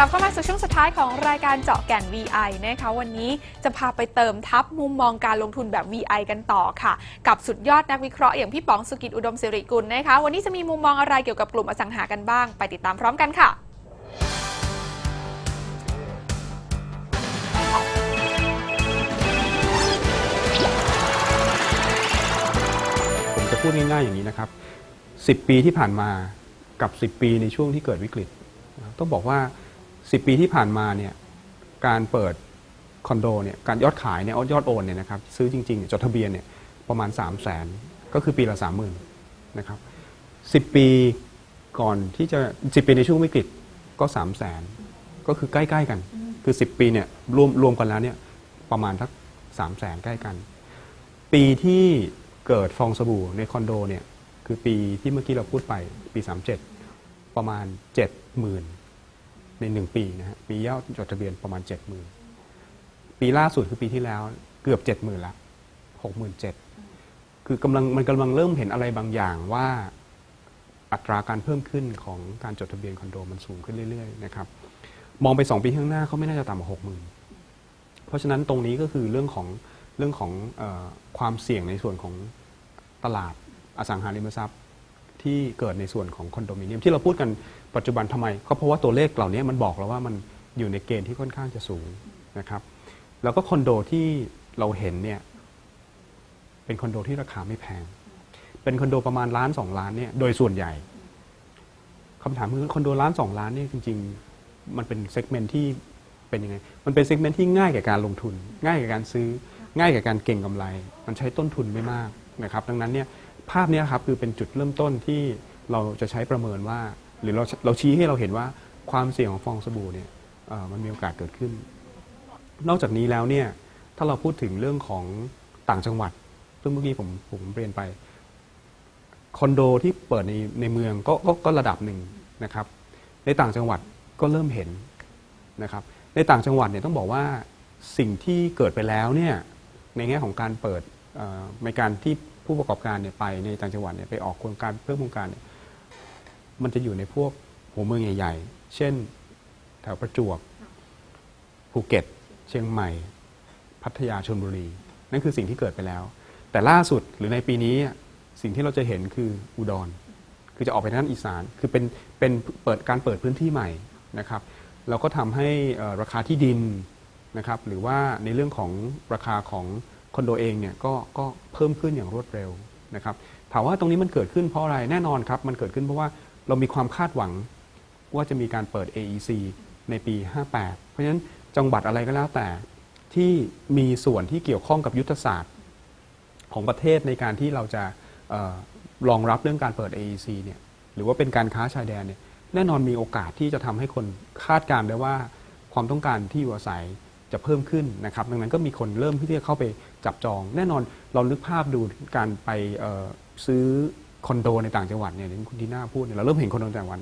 กลับเข้ามาสู่ช่วงสุดท้ายของรายการเจาะแก่น VI นะคะวันนี้จะพาไปเติมทับมุมมองการลงทุนแบบ VI กันต่อค่ะ กับสุดยอดนักวิเคราะห์อย่างพี่ป๋องสุกิจอุดมสิริกุลนะคะ วันนี้จะมีมุมมองอะไรเกี่ยวกับกลุ่มอสังหากันบ้าง ไปติดตามพร้อมกันค่ะผมจะพูดง่ายๆอย่างนี้นะครับ 10 ปีที่ผ่านมากับ 10 ปีในช่วงที่เกิดวิกฤต ต้องบอกว่า 10 ปีที่ผ่านมาเนี่ยการเปิดคอนโดเนี่ยการยอดขายเนี่ยยอดโอนเนี่ยนะครับซื้อจริงๆจดทะเบียนเนี่ยประมาณ 3 0 0 0 0นก็คือปีละ 30,000นะครับ10 ปีก่อนที่จะ 10 ปีในช่วงวิกฤตก็ 3 0 0 0 0นก็คือใกล้ๆกัน คือ 10 ปีเนี่ยรวมรวมกันแล้วเนี่ยประมาณทัก3 0 0 0 0นใกล้กัน ปีที่เกิดฟองสบู่ในคอนโดเนี่ยคือปีที่เมื่อกี้เราพูดไปปี 37 ประมาณ 70,000 ใน 1 ปีนะฮะปียอดจดทะเบียนประมาณ 70,000 ปีล่าสุดคือปีที่แล้วเกือบ 70,000ละ67,000 คือกำลังมันกำลังเริ่มเห็นอะไรบางอย่างว่าอัตราการเพิ่มขึ้นของการจดทะเบียนคอนโดมันสูงขึ้นเรื่อยๆนะครับมองไป 2 ปีข้างหน้าเขาไม่น่าจะต่ำกว่า60,000 เพราะฉะนั้นตรงนี้ก็คือเรื่องของเรื่องของอความเสี่ยงในส่วนของตลาดอสังหาริมทรัพย์ที่เกิดในส่วนของคอนโดมิเนียมที่เราพูดกัน ปัจจุบันทำไมก็เพราะว่าตัวเลขเหล่านี้มันบอกเราว่ามันอยู่ในเกณฑ์ที่ค่อนข้างจะสูงนะครับ แล้วก็คอนโดที่เราเห็นเนี่ยเป็นคอนโดที่ราคาไม่แพง เป็นคอนโดประมาณล้านสองล้านเนี่ยโดยส่วนใหญ่คำถามคือคอนโดล้านสองล้านเนี่ยจริง ๆ มันเป็นเซกเมนต์ที่เป็นยังไง มันเป็นเซกเมนต์ที่ง่ายแก่การลงทุน ง่ายแก่การซื้อ ง่ายแก่การเก็งกำไร มันใช้ต้นทุนไม่มากนะครับ ดังนั้นเนี่ยภาพนี้ครับคือเป็นจุดเริ่มต้นที่เราจะใช้ประเมินว่า หรือเราเราชี้ให้เราเห็นว่าความเสี่ยงของฟองสบู่เนี่ยมันมีโอกาสเกิดขึ้น นอกจากนี้แล้วเนี่ยถ้าเราพูดถึงเรื่องของต่างจังหวัด ซึ่งเมื่อกี้ผมผมเรียนไปคอนโดที่เปิดในในเมืองก็ก็ก็ระดับหนึ่งนะครับ ในต่างจังหวัดก็เริ่มเห็นนะครับ ในต่างจังหวัดเนี่ยต้องบอกว่าสิ่งที่เกิดไปแล้วเนี่ยในแง่ของการเปิดในการที่ผู้ประกอบการเนี่ยไปในต่างจังหวัดเนี่ยไปออกโครงการเพิ่มโครงการเนี่ย มันจะอยู่ในพวกหัวเมืองใหญ่ ๆ เช่น แถวประจวบภูเก็ต เชียงใหม่ พัทยาชลบุรี นั่นคือสิ่งที่เกิดไปแล้ว แต่ล่าสุดหรือในปีนี้สิ่งที่เราจะเห็นคืออุดร คือจะออกไปทางด้านอีสาน คือเป็นเป็นเปิดการเปิดพื้นที่ใหม่นะครับแล้วก็ทำให้ราคาที่ดินนะครับ หรือว่าในเรื่องของราคาของคอนโดเองเนี่ยก็ก็เพิ่มขึ้นอย่างรวดเร็วนะครับ ถามว่าตรงนี้มันเกิดขึ้นเพราะอะไร แน่นอนครับ มันเกิดขึ้นเพราะว่า เรามีความคาดหวังว่าจะมีการเปิด AEC ในปี 58 เพราะฉะนั้นจังหวัดอะไรก็แล้วแต่ที่มีส่วนที่เกี่ยวข้องกับยุทธศาสตร์ของประเทศในการที่เราจะออรองรับเรื่องการเปิด AEC เนี่ยหรือว่าเป็นการค้าชายแดนเนี่ยแน่นอนมีโอกาสที่จะทำให้คนคาดการณ์ได้ว่าความต้องการที่อยู่อาศัยจะเพิ่มขึ้นนะครับ ดังนั้นก็มีคนเริ่มที่จะเข้าไปจับจอง แน่นอนเรานึกภาพดูการไปซื้อ คอนโดในต่างจังหวัดเนี่ยที่คุณดีน่าพูดเนี่ยเราเริ่มเห็นคอนโดต่างจังหวัด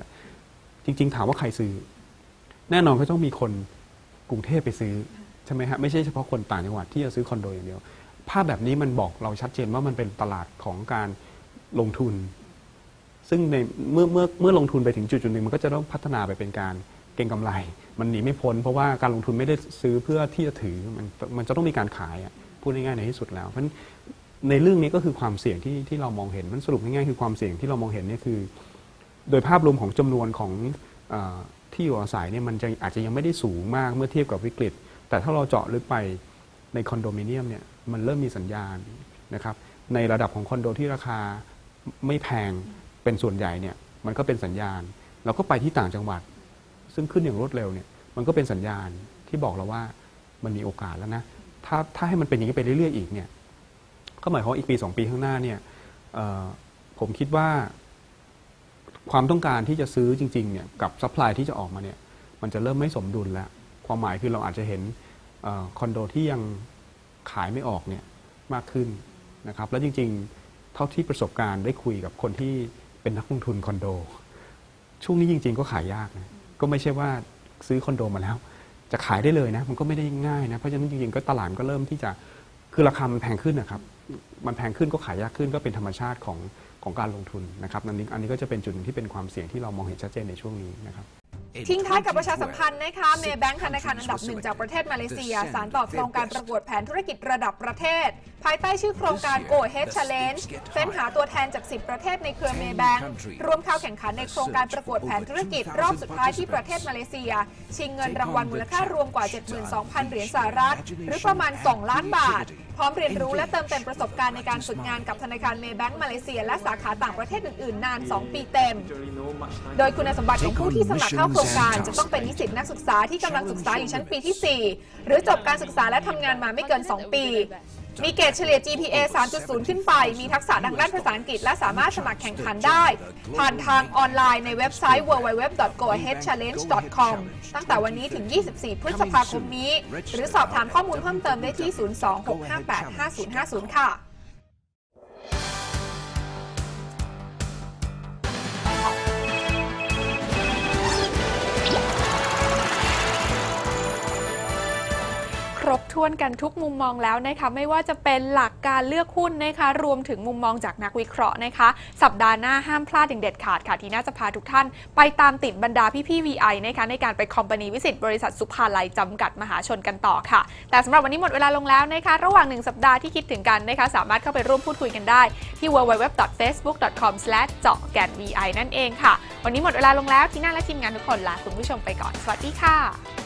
จริง ๆ ถามว่าใครซื้อ แน่นอนก็ต้องมีคนกรุงเทพไปซื้อใช่ไหมฮะไม่ใช่เฉพาะคนต่างจังหวัดที่จะซื้อคอนโดอย่างเดียว ภาพแบบนี้มันบอกเราชัดเจนว่ามันเป็นตลาดของการลงทุน ซึ่งในเมื่อเมื่อเมื่อลงทุนไปถึงจุดจุดหนึ่งมันก็จะต้องพัฒนาไปเป็นการเก็งกำไร มันหนีไม่พ้นเพราะว่าการลงทุนไม่ได้ซื้อเพื่อที่จะถือมันมันจะต้องมีการขายอะพูดง่ายๆในที่สุดแล้วเพราะฉะนั้น ในเรื่องนี้ก็คือความเสี่ยงที่ที่เรามองเห็นมันสรุปง่ายๆคือความเสี่ยงที่เรามองเห็นเนี่ยคือ โดยภาพรวมของจำนวนของอที่อยู่อาศัยเนี่ยมันจะอาจจะยังไม่ได้สูงมากเมื่อเทียบกับวิกฤต แต่ถ้าเราเจาะลึกไปในคอนโดมิเนียมเนี่ยมันเริ่มมีสัญญาณนะครับในระดับของคอนโดที่ราคาไม่แพงเป็นส่วนใหญ่เนี่ยมันก็เป็นสัญญาณ เราก็ไปที่ต่างจังหวัด ซึ่งขึ้นอย่างรวดเร็วเนี่ยมันก็เป็นสัญญาณที่บอกเราว่ามันมีโอกาสแล้วนะถ้าถ้าให้มันเป็นอย่างนี้ไปเรื่อยๆอีกเนี่ย ก็หมายความว่าอีกปีสองปีข้างหน้าเนี่ยผมคิดว่าความต้องการที่จะซื้อจริงๆเนี่ยกับซัพพลายที่จะออกมาเนี่ยมันจะเริ่มไม่สมดุลแล้ว ความหมายคือเราอาจจะเห็นอคอนโดที่ยังขายไม่ออกเนี่ยมากขึ้นนะครับแล้วจริงๆ เท่าที่ประสบการณ์ได้คุยกับคนที่เป็นนักลงทุนคอนโด ช่วงนี้จริง ๆ ก็ขายยากนะก็ไม่ใช่ว่าซื้อคอนโดมาแล้ว จะขายได้เลยนะมันก็ไม่ได้ง่ายนะเพราะฉะนั้นจริงๆก็ตลาดก็เริ่มที่จะ คือราคามันแพงขึ้นนะครับ มันแพงขึ้นก็ขายยากขึ้นก็เป็นธรรมชาติของของการลงทุนนะครับอันนี้อันนี้ก็จะเป็นจุดหนึ่งที่เป็นความเสี่ยงที่เรามองเห็นชัดเจนในช่วงนี้นะครับทิ้งท้ายกับประชาสัมพันธ์นะคะเมย์แบงค์ธนาคารอันดับหนึ่งจากประเทศมาเลเซีย สารต่อโครงการประกวดแผนธุรกิจระดับประเทศภายใต้ชื่อโครงการ Go Ahead Challenge เฟ้นหาตัวแทนจาก 10 ประเทศในเครือเมย์แบงค์รวมเข้าแข่งขันในโครงการประกวดแผนธุรกิจรอบสุดท้ายที่ประเทศมาเลเซีย ชิงเงินรางวัลมูลค่ารวมกว่า 72,000 เหรียญสหรัฐ หรือประมาณ 2 ล้านบาท พร้อมเรียนรู้และเติมเต็มประสบการณ์ในการฝึกงานกับธนาคารเมย์แบงค์มาเลเซีย และสาขาต่างประเทศอื่น ๆ นาน 2 ปีเต็ม โดยคุณสมบัติของผู้ที่สมัครเข้าโครงการ จะต้องเป็นนิสิตนักศึกษาที่กำลังศึกษาอยู่ชั้นปีที่ 4 หรือจบการศึกษาและทำงานมาไม่เกิน 2 ปี มีเกรดเฉลี่ย GPA 3.0 ขึ้นไป มีทักษะทางด้านภาษาอังกฤษ และสามารถสมัครแข่งขันได้ ผ่านทางออนไลน์ในเว็บไซต์ www.goaheadchallenge.com ตั้งแต่วันนี้ถึง 24 พฤษภาคมนี้ หรือสอบถามข้อมูลเพิ่มเติมได้ที่ 026585050 ค่ะ บถ้วนกันทุกมุมมองแล้วนะคะไม่ว่าจะเป็นหลักการเลือกหุ้นนะคะรวมถึงมุมมองจากนักวิเคราะห์นะคะ สัปดาห์หน้าห้ามพลาดอย่างเด็ดขาดค่ะ ที่น่าจะพาทุกท่าน ไปตามติดบรรดาพี่ๆ VI นะคะในการไปคอมพานีวิสิตบริษัทสุภาลัยจำกัดมหาชนกันต่อค่ะ แต่สำหรับวันนี้หมดเวลาลงแล้วนะคะระหว่างหนึ่งสัปดาห์ที่คิดถึงกันนะคะสามารถเข้าไปร่วมพูดคุยกันได้ที่ www.facebook.com เจาะแก่น VI นั่นเองค่ะ วันนี้หมดเวลาลงแล้วที่น่าและทีมงานทุกคนลาคุณผู้ชมไปก่อนสวัสดีค่ะ